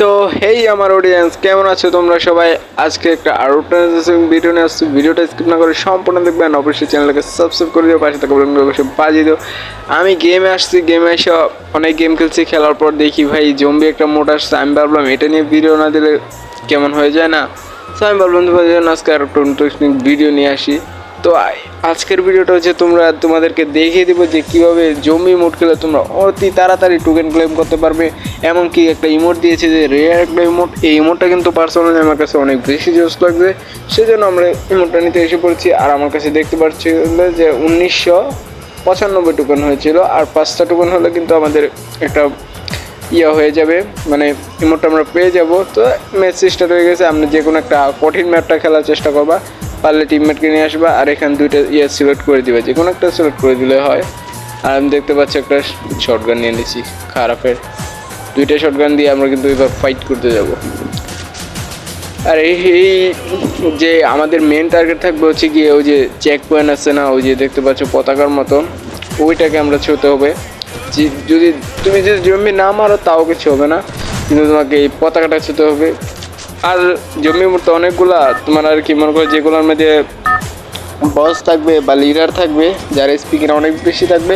তো হেই আমার অডিয়েন্স কেমন আছো তোমরা সবাই? আজকে একটা আরও ভিডিও নিয়ে আসছি। ভিডিওটা স্কিপ না করে সম্পূর্ণ দেখবেন অবশ্যই চ্যানেলকে সাবস্ক্রাইব করে দিও, পাশে থাকা বলুন অবশ্যই বাজিয়ে দিও। আমি গেমে আসছি গেমে এসে অনেক গেম খেলছি, খেলার পর দেখি ভাই জম্বি একটা মোট আসছে। আমি ভাবলাম, এটা নিয়ে ভিডিও না দিলে কেমন হয়ে যায় না? তো আমি ভাবলাম আজকে আর ভিডিও নিয়ে আসি। তো আজকের ভিডিওটা হচ্ছে তোমরা তোমাদেরকে দেখিয়ে দেবো যে কীভাবে জমি মোট খেলে তোমরা অতি তাড়াতাড়ি টোকেন ক্লেম করতে পারবে। এমনকি একটা ইমোট দিয়েছে যে রেয়ার একটা ইমোট এই ইমোটটা কিন্তু পার্সোনালি আমার কাছে অনেক বেশি জোস লাগছে সেজন্য আমরা ইমোটটা নিতে এসে পড়ছি। আর আমার কাছে দেখতে পাচ্ছি যে উনিশশো পঁচানব্বই টোকেন হয়েছিল। আর পাঁচটা টোকেন হলে কিন্তু আমাদের একটা ইয়ে হয়ে যাবে। মানে ইমোটটা আমরা পেয়ে যাব। তো ম্যাচ স্টার্ট হয়ে গেছে। আপনি যে কোনো একটা কঠিন ম্যাপটা খেলার চেষ্টা করবা। পারলে টিমমেটকে নিয়ে আসবা আর এখানে দুইটা ইয়ে সিলেক্ট করে দিবে যে কোনো একটা সিলেক্ট করে দিলে হয়। আর আমি দেখতে পাচ্ছি একটা শর্ট গান নিয়ে নিয়েছি খারাপের। দুইটা শর্ট গান দিয়ে আমরা কিন্তু এবার ফাইট করতে যাব। আর এই যে আমাদের মেন টার্গেট থাকবে হচ্ছে গিয়ে ওই যে চেক পয়েন্ট আছে না, ওই যে দেখতে পাচ্ছ পতাকার মতো ওইটাকে আমরা ছুঁতে হবে। যদি তুমি যদি জমি না মারো, তাও কিছু হবে না। কিন্তু তোমাকে এই পতাকাটা ছুঁতে হবে। আর জমি মতো অনেকগুলা, তোমার আর কি, মনে করো যেগুলোর মধ্যে বস থাকবে বা লিডার থাকবে, যার স্পিকার অনেক বেশি থাকবে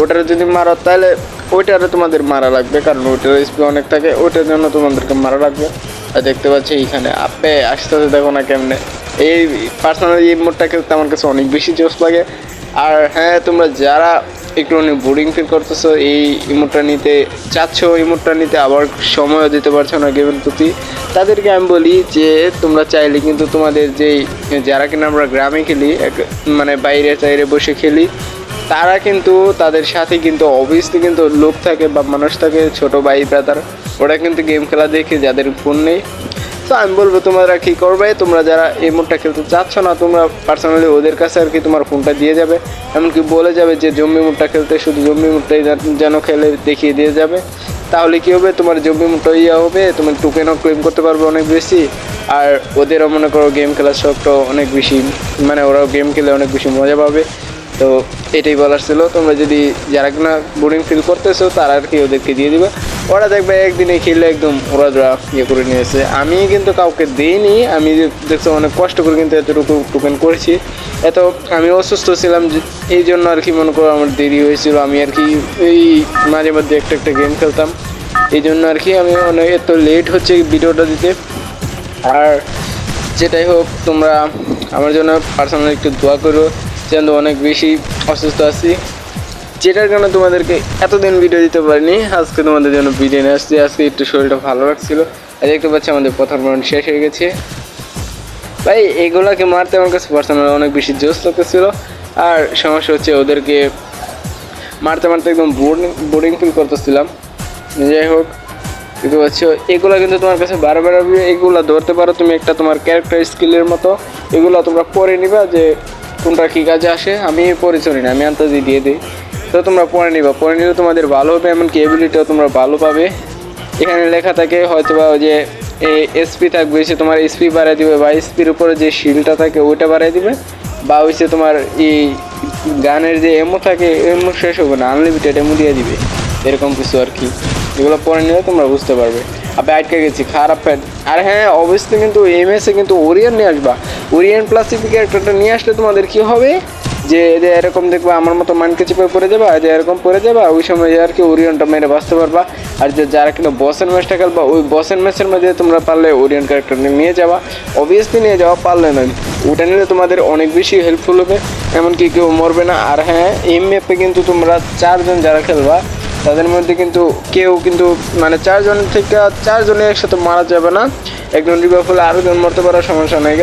ওটার যদি মারো, তাহলে ওইটারে তোমাদের মারা লাগবে, কারণ ওইটার স্পিড অনেক থাকে, ওইটার জন্য তোমাদেরকে মারা লাগবে। আর দেখতে পাচ্ছি এইখানে, আপে, আসতে আসতে দেখো না কেমনে। এই পার্সোনালি এই মোডটা খেলতে আমার কাছে অনেক বেশি জোশ লাগে। আর হ্যাঁ তোমরা যারা একটু বোরিং ফিল করতেছো, এই ইমোটটা নিতে চাচ্ছ ইমোটটা নিতে আবার সময়ও দিতে পারছ না গেমের প্রতি। তাদেরকে আমি বলি যে, তোমরা চাইলে কিন্তু তোমাদের যেই, যারা কিনা আমরা গ্রামে খেলি মানে বাইরে টাইরে বসে খেলি, তারা কিন্তু তাদের সাথে কিন্তু অবভিয়াসলি কিন্তু লোক থাকে বা মানুষ থাকে, ছোট ভাই ব্রাদার ওরা কিন্তু গেম খেলা দেখে যাদের ফোন নেই তো আমি বলব, তোমরা কি করবে? তোমরা যারা এই মোডটা খেলতে চাচ্ছ না, তোমরা পার্সোনালি ওদের কাছে আর কি তোমার ফোনটা দিয়ে যাবে। এমনকি বলে যাবে যে, জম্বি মোডটা খেলতে শুধু জম্বি মোডটাই যেন- খেলে দেখিয়ে দিয়ে যাবে। তাহলে কি হবে? তোমার জম্বি মোডটা ইয়ে হবে, তুমি টোকেনও ক্লেম করতে পারবে অনেক বেশি। আর ওদেরও মনে করো গেম খেলার শখটাও অনেক বেশি মানে ওরাও গেম খেলে অনেক বেশি মজা পাবে। তো এটাই বলার ছিল। তোমরা যদি যারা কিনা বোরিং ফিল করতেছো, তারা আর কি ওদেরকে দিয়ে দিবে। ওরা দেখবে একদিনে খেলে একদম ওরা ওরা ইয়ে করে নিয়েছে আমি কিন্তু কাউকে দিইনি। আমি দেখছ অনেক কষ্ট করে কিন্তু এতটুকু টোকেন করেছি। এত আমি অসুস্থ ছিলাম এই জন্য আর কি মনে করো আমার দেরি হয়েছিল। আমি আর কি এই মাঝে মধ্যে একটা একটা গেম খেলতাম। এই জন্য আর কি আমি অনেক এত লেট হচ্ছে ভিডিওটা দিতে। আর যেটাই হোক, তোমরা আমার জন্য পার্সোনালি একটু দোয়া করো। যেন অনেক বেশি অসুস্থ আছি। যেটার কারণে তোমাদেরকে এতদিন ভিডিও দিতে পারিনি, আজকে তোমাদের জন্য ভিডিও নিয়ে আসছি। আজকে একটু শরীরটা ভালো লাগছিল। আর দেখতে পাচ্ছি আমাদের প্রথম রাউন্ড শেষ হয়ে গেছে। ভাই, এগুলাকে মারতে আমার কাছে পার্সোনাল অনেক বেশি জোশ লাগতেছিল। আর সমস্যা হচ্ছে ওদেরকে মারতে মারতে একদম বোরিং বোরিং ফিল করতেছিলাম। যাই হোক, দেখতে পাচ্ছ, এগুলো কিন্তু তোমার কাছে বারবার এগুলো ধরতে পারো তুমি একটা তোমার ক্যারেক্টার স্কিলের মতো। এগুলো তোমরা পরে নিবা যে কোনটা কী কাজে আসে, আমি পরে চলি না, আমি আন্তাজি দিয়ে দিই। তো তোমরা পরে নিবা পরে নিলে তোমাদের ভালো হবে, এমনকি এবিলিটিও তোমরা ভালো পাবে। এখানে লেখা থাকে হয়তো বা ওই যে এসপি থাকবে, সে তোমার এসপি বাড়াই দিবে, বা এসপির উপরে যে শিলটা থাকে, ওইটা বাড়াই দিবে, বা হচ্ছে তোমার এই গানের যে এমও থাকে এমও শেষ হবে না আনলিমিটেড এমও দিয়ে দিবে, এরকম কিছু আর কি। এগুলো পরে নিলে তোমরা বুঝতে পারবে। আটকে গেছি, খারাপ প্যাড আর হ্যাঁ অবশ্যই কিন্তু এমএসে কিন্তু ওরিয়ান নিয়ে আসবা। ওরিয়ান প্লাস ক্যারেক্টারটা নিয়ে আসলে তোমাদের কি হবে? যে যে এরকম দেখবা, আমার মতো মানকে চেপে পড়ে যাবা, যে এরকম পড়ে যাবা, ওই সময় আর কি ওরিয়নটা মেরে বাঁচতে পারবা। আর যে যারা কিনা বসের ম্যাচটা খেলবা, ওই বসের ম্যাচের মধ্যে তোমরা পারলে ওরিয়ন ক্যারেক্টার নিয়ে যাওয়া অবভিয়াসলি নিয়ে যাওয়া পারলে না। ওটা নিলে তোমাদের অনেক বেশি হেল্পফুল হবে, এমনকি কেউ মরবে না। আর হ্যাঁ এম ম্যাপে কিন্তু তোমরা চারজন যারা খেলবা তাদের মধ্যে কিন্তু কেউ কিন্তু মানে চারজন থেকে চারজনে একসাথে মারা যাবে না। একজন রিভার হলে আরোজন মরতে পারার সমস্যা নেই।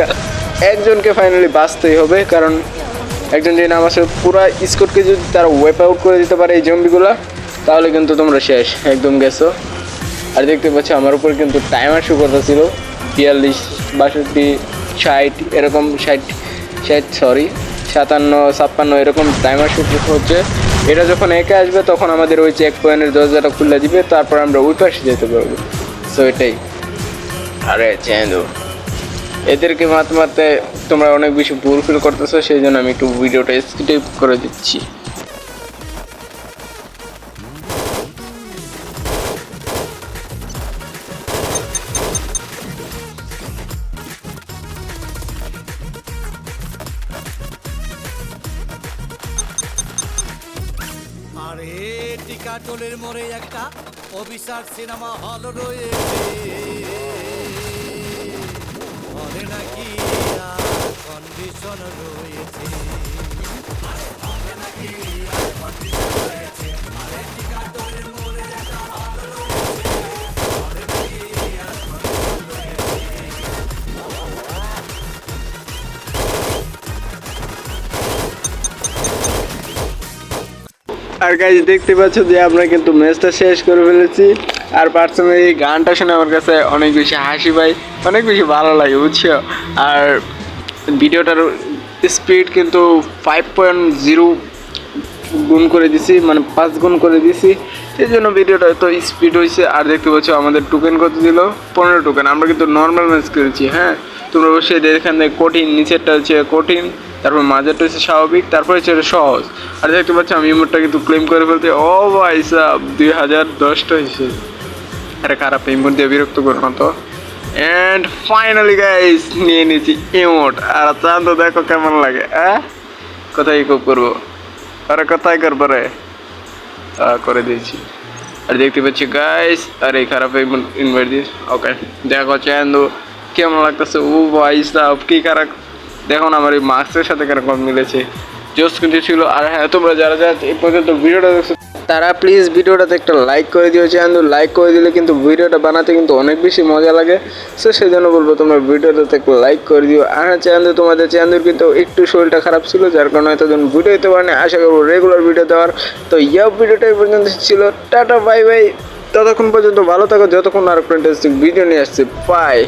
একজনকে ফাইনালি বাঁচতেই হবে, কারণ একজন যদি নামাজের পুরো স্কোরকে যদি তারা ওয়েপ আউট করে দিতে পারে এই জম্বিগুলো তাহলে কিন্তু তোমরা শেষ, একদম গেছো। আর দেখতে পাচ্ছ, আমার উপর কিন্তু টাইমার শু করতেছিল। বিয়াল্লিশ, বাষট্টি, ষাট, এরকম ষাট ষাট সরি সাতান্ন ছাপ্পান্ন এরকম টাইমার শুট হচ্ছে। এটা যখন একে আসবে তখন আমাদের ওই চেক পয়েন্টের দরজাটা খুলে দিবে তারপর আমরা ওই পাশে যেতে পারব। সো এটাই। আরে চেন্দু। এদেরকে মারতে মারতে তোমরা অনেক বেশি ভুল ফিল করতেছো সেই জন্য আমি একটু ভিডিওটা স্কিপ করে দিচ্ছি। টিকাটোলের মোড়ে একটা অভিশাপ সিনেমা হল রয়েছে। হলে নাকি কন্ডিশন রয়েছে। আর গাইজ দেখতে পাচ্ছ যে আমরা কিন্তু ম্যাচটা শেষ করে ফেলেছি। আর পার্সোনালি এই গানটা শুনে আমার কাছে অনেক বেশি হাসি পাই, অনেক বেশি ভালো লাগে, বুঝছ? আর ভিডিওটার স্পিড কিন্তু ফাইভ পয়েন্ট জিরো গুণ করে দিছি মানে পাঁচ গুণ করে দিছি। এই জন্য ভিডিওটা এত স্পিড হয়েছে আর দেখতে পাচ্ছ আমাদের টোকেন কত দিল? পনেরো টোকেন আমরা কিন্তু নর্মাল ম্যাচ করেছি হ্যাঁ? তোমরা অবশ্যই এখান থেকে কঠিন, নিচেরটা হচ্ছে কঠিন। তারপর মাঝেরটা হচ্ছে স্বাভাবিক, তারপর হচ্ছে সহজ। আর দেখতে পাচ্ছ আমি ইমোটটা কিন্তু ক্লেম করে ফেলতে ও ভাই সাহ দুই হাজার দশটা হয়েছে। এটা খারাপ ইমোট দিয়ে বিরক্ত করো না তো। অ্যান্ড ফাইনালি গাইস নিয়ে নিয়েছি ইমোট আর চাঁদ, দেখো কেমন লাগে হ্যাঁ কোথায় খুব করব? আরে কোথায় করব রে? করে দিয়েছি। আর দেখতে পাচ্ছি গাইস আর এই খারাপ ইনভাইট দিস ওকে দেখো চান্দু কেমন লাগতেছে? ও ভাই সাহ কি খারাপ দেখো না আমার এই মাস্কের সাথে কেরকম মিলেছে। জোস কিন্তু ছিল, আর হ্যাঁ তোমরা যারা যারা এই পর্যন্ত ভিডিওটা দেখছ, তারা প্লিজ ভিডিওটাতে একটা লাইক করে দিও চান্দু লাইক করে দিলে কিন্তু ভিডিওটা বানাতে কিন্তু অনেক বেশি মজা লাগে। সো সেই জন্য বলব তোমরা ভিডিওটাতে একটা লাইক করে দিও। আর হ্যাঁ চান্দু তোমাদের চান্দুর কিন্তু একটু শরীরটা খারাপ ছিল, যার কারণে হয়তো ভিডিও দিতে পারেনি। আশা করব রেগুলার ভিডিও দেওয়ার। তো ইয়া ভিডিওটা এই পর্যন্ত ছিল। টাটা বাই বাই ততক্ষণ পর্যন্ত ভালো থাকো। যতক্ষণ আর ইন্টারেস্টিং ভিডিও নিয়ে আসছে বাই